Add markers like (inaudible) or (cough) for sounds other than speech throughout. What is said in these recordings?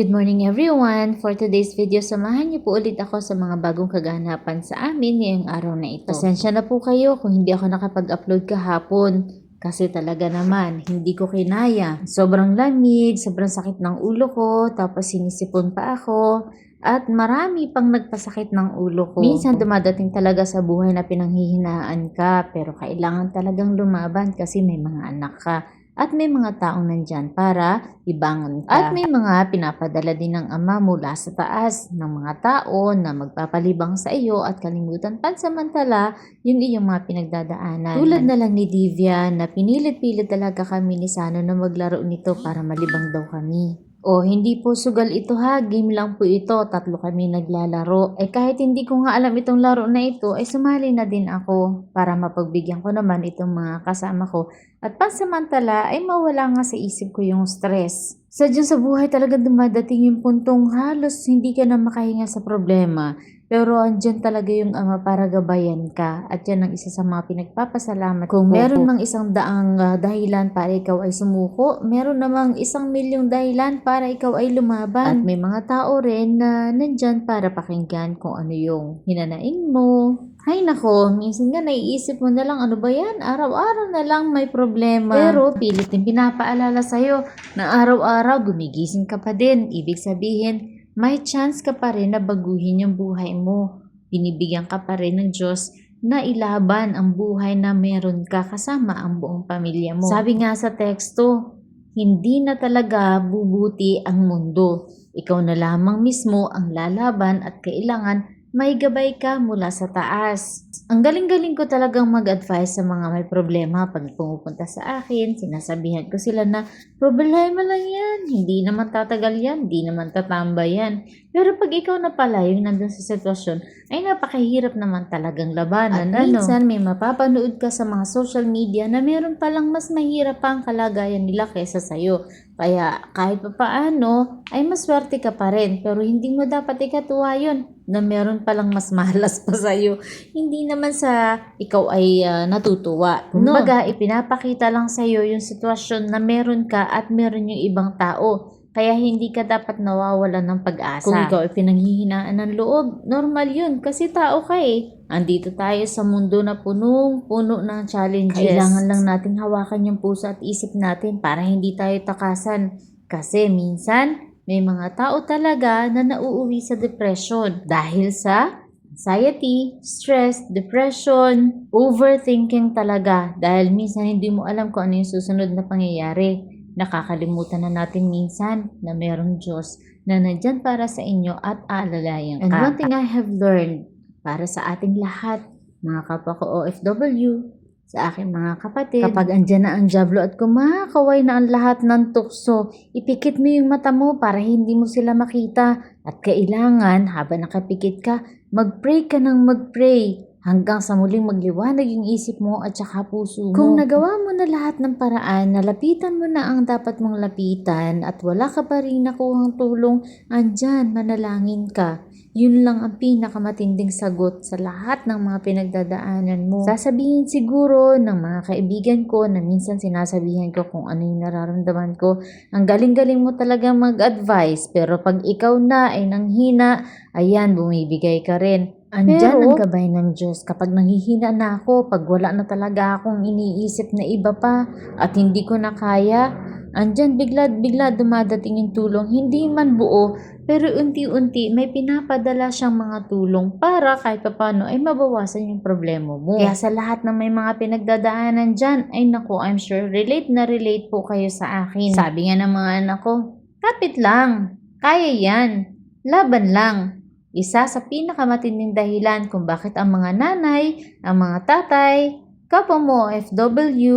Good morning everyone! For today's video, samahan niyo po ulit ako sa mga bagong kaganapan sa amin ngayong araw na ito. Pasensya na po kayo kung hindi ako nakapag-upload kahapon kasi talaga naman, hindi ko kinaya. Sobrang lamig, sobrang sakit ng ulo ko, tapos sinisipon pa ako, at marami pang nagpasakit ng ulo ko. Minsan dumadating talaga sa buhay na pinanghihinaan ka, pero kailangan talagang lumaban kasi may mga anak ka. At may mga taong nandyan para ibangon ka. At may mga pinapadala din ng ama mula sa taas ng mga tao na magpapalibang sa iyo at kalimutan pansamantala yung iyong mga pinagdadaanan. Tulad na lang ni Divya na pinilit-pilit talaga kami ni Sano na maglaro nito para malibang daw kami. O, hindi po sugal ito ha, game lang po ito, tatlo kami naglalaro. Eh kahit hindi ko nga alam itong laro na ito, ay sumali na din ako para mapagbigyan ko naman itong mga kasama ko. At pansamantala ay mawala nga sa isip ko yung stress. Sadyang sa buhay talaga dumadating yung puntong halos hindi ka na makahinga sa problema. Pero andyan talaga yung ama para gabayan ka. At yan ang isa sa mga pinagpapasalamat Kung meron mang isang daang ah, dahilan para ikaw ay sumuko, meron namang isang milyong dahilan para ikaw ay lumaban. At may mga tao rin na nandyan para pakinggan kung ano yung hinanaing mo. Ay nako, minsan nga naiisip mo na lang ano ba yan? Araw-araw na lang may problema. Pero pilit din pinapaalala sa'yo na araw-araw gumigising ka pa din. Ibig sabihin, may chance ka pa rin na baguhin yung buhay mo. Binibigyan ka pa rin ng Diyos na ilaban ang buhay na meron ka kasama ang buong pamilya mo. Sabi nga sa teksto, hindi na talaga bubuti ang mundo. Ikaw na lamang mismo ang lalaban at kailangan may gabay ka mula sa taas. Ang galing-galing ko talagang mag-advise sa mga may problema pag pumupunta sa akin. Sinasabihan ko sila na problema lang yan. Hindi naman tatagal yan. Hindi naman tatamba yan. Pero pag ikaw na pala yung nandun sa sitwasyon, ay napakahirap naman talagang labanan. At ano? minsan may mapapanood ka sa mga social media na meron palang mas mahirap pa ang kalagayan nila kaysa sa'yo. Kaya kahit pa paano, ay maswerte ka pa rin. Pero hindi mo dapat ikatuwa yun na meron palang mas (laughs) malas pa sa'yo. Hindi naman sa ikaw ay ah, natutuwa. No. Kumbaga, ipinapakita lang sa'yo yung sitwasyon na meron ka at meron yung ibang tao. Kaya hindi ka dapat nawawalan ng pag-asa. Kung ikaw ay pinanghihinaan ng loob, normal yun kasi tao ka eh. Andito tayo sa mundo na punong-puno ng challenges. Kailangan lang nating hawakan yung puso at isip natin para hindi tayo takasan. Kasi minsan, may mga tao talaga na nauuwi sa depression dahil sa anxiety, stress, depression, overthinking talaga dahil minsan hindi mo alam kung ano yung susunod na pangyayari. Nakakalimutan na natin minsan na merong Diyos na nandyan para sa inyo at aalalayan ka. And one thing I have learned para sa ating lahat, mga kapwa ko OFW, sa aking mga kapatid, kapag andyan na ang jablo at kumakaway na ang lahat ng tukso, ipikit mo yung mata mo para hindi mo sila makita. At kailangan, habang nakapikit ka, mag-pray ka ng mag-pray hanggang sa muling magliwanag yung isip mo at saka puso mo. Kung nagawa mo na lahat ng paraan, nalapitan mo na ang dapat mong lapitan at wala ka pa rin nakuhang tulong, andyan, manalangin ka. Yun lang ang pinakamatinding sagot sa lahat ng mga pinagdadaanan mo. Sasabihin siguro ng mga kaibigan ko na minsan sinasabihan ko kung ano yung nararamdaman ko. Ang galing-galing mo talaga mag-advise pero pag ikaw na ay nanghina, ayan, bumibigay ka rin. Andyan Pero- ang gabay ng Diyos. Kapag nanghihina na ako, pag wala na talaga akong iniisip na iba pa at hindi ko na kaya, andyan bigla-bigla dumadating yung tulong. Hindi man buo, pero unti-unti may pinapadala siyang mga tulong para kahit papano ay mabawasan yung problema mo. Kaya sa lahat ng may mga pinagdadaanan dyan, ay naku, I'm sure relate na relate po kayo sa akin. Sabi nga ng mga anak ko, kapit lang, kaya yan, laban lang. Isa sa pinakamatinding dahilan kung bakit ang mga nanay, ang mga tatay, kapwa mo FW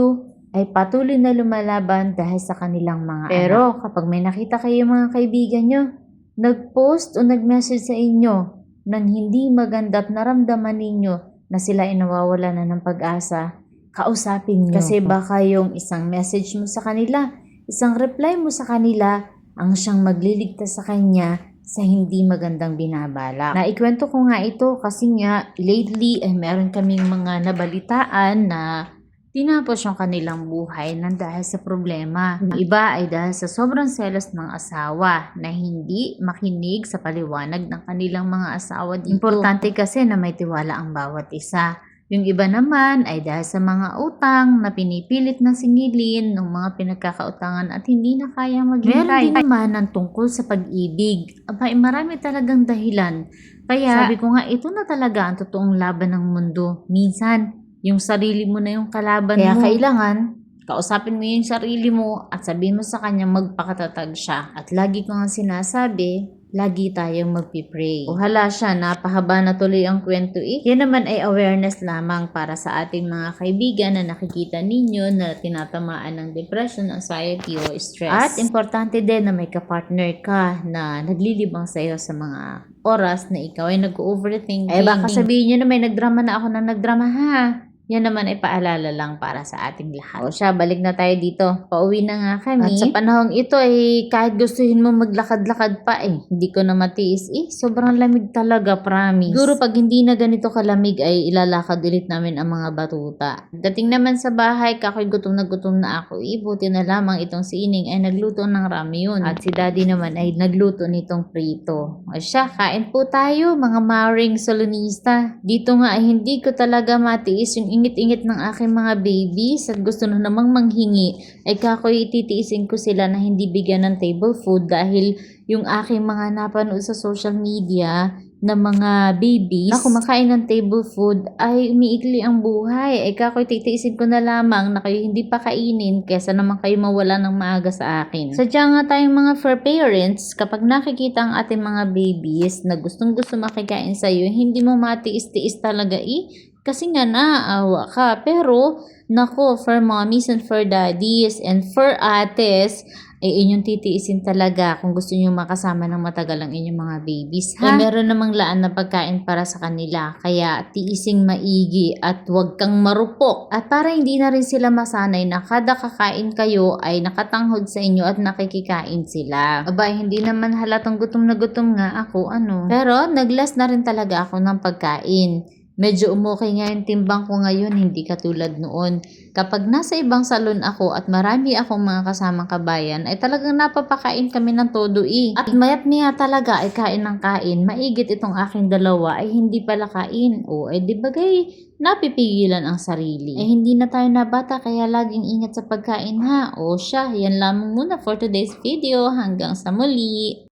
ay patuloy na lumalaban dahil sa kanilang mga Pero kapag may nakita kayo mga kaibigan nyo, nag-post o nag-message sa inyo nang hindi maganda at naramdaman ninyo na sila ay nawawala na ng pag-asa, kausapin nyo. Kasi baka yung isang message mo sa kanila, isang reply mo sa kanila, ang siyang magliligtas sa kanya sa hindi magandang binabala. Naikwento ko nga ito kasi nga lately ay meron kaming mga nabalitaan na Tinapos yung kanilang buhay ng dahil sa problema. Yung iba ay dahil sa sobrang selos ng asawa na hindi makinig sa paliwanag ng kanilang mga asawa dito. Importante kasi na may tiwala ang bawat isa. Yung iba naman ay dahil sa mga utang na pinipilit na singilin ng mga pinagkakautangan at hindi na kaya maghintay. Meron din naman ang tungkol sa pag-ibig. Aba, eh, marami talagang dahilan. Kaya sabi ko nga, ito na talaga ang totoong laban ng mundo. Minsan, yung sarili mo na yung kalaban Kaya mo. kailangan, Kausapin mo yung sarili mo at sabihin mo sa kanya magpakatatag siya. At lagi ko nga sinasabi, lagi tayong magpipray. O hala siya, napahaba na tuloy ang kwento eh. Yan naman ay awareness lamang para sa ating mga kaibigan na nakikita ninyo na tinatamaan ng depression, anxiety o stress. At importante din na may kapartner ka na naglilibang sa'yo sa mga oras na ikaw ay nag-overthinking. Eh baka sabihin nyo na may nagdrama na ako na nagdrama ha. Yan naman ay paalala lang para sa ating lahat. O siya, balik na tayo dito. Pauwi na nga kami. At sa panahong ito ay kahit gustuhin mo maglakad-lakad pa eh, hindi ko na matiis eh. Sobrang lamig talaga, promise. Siguro pag hindi na ganito kalamig ay ilalakad ulit namin ang mga batuta. Dating naman sa bahay, kakoy gutom na gutom na ako. Eh, buti na lamang itong si Ining ay nagluto ng ramyun. At si Daddy naman ay nagluto nitong prito. O siya, kain po tayo mga maring salonista. Dito nga ay hindi ko talaga matiis yung ingit-ingit ng aking mga babies at gusto na namang manghingi ay kakoy titiisin ko sila na hindi bigyan ng table food dahil yung aking mga napanood sa social media na mga babies na kumakain ng table food ay umiikli ang buhay. Ay kakoy titiisin ko na lamang na kayo hindi pa kainin kesa naman kayo mawala ng maaga sa akin. Sadya nga tayong mga fur parents, kapag nakikita ang ating mga babies na gustong gusto makikain sa'yo, hindi mo matiis-tiis talaga eh. Kasi nga naawa ka. Pero, nako, for mommies and for daddies and for ates, ay inyong titiisin talaga kung gusto nyo makasama ng matagal ang inyong mga babies. Ha? Eh, meron namang laan na pagkain para sa kanila. Kaya tiising maigi at huwag kang marupok. At para hindi na rin sila masanay na kada kakain kayo ay nakatanghod sa inyo at nakikikain sila. Aba, hindi naman halatang gutom na gutom nga ako, ano. Pero, naglas na rin talaga ako ng pagkain. Medyo umukay nga yung timbang ko ngayon, hindi katulad noon. Kapag nasa ibang salon ako at marami akong mga kasamang kabayan, ay talagang napapakain kami ng todo eh. At mayat miya talaga ay kain ng kain, maigit itong aking dalawa ay hindi pala kain. O, eh di bagay, napipigilan ang sarili. Eh hindi na tayo nabata kaya laging ingat sa pagkain ha. O siya, yan lamang muna for today's video. Hanggang sa muli.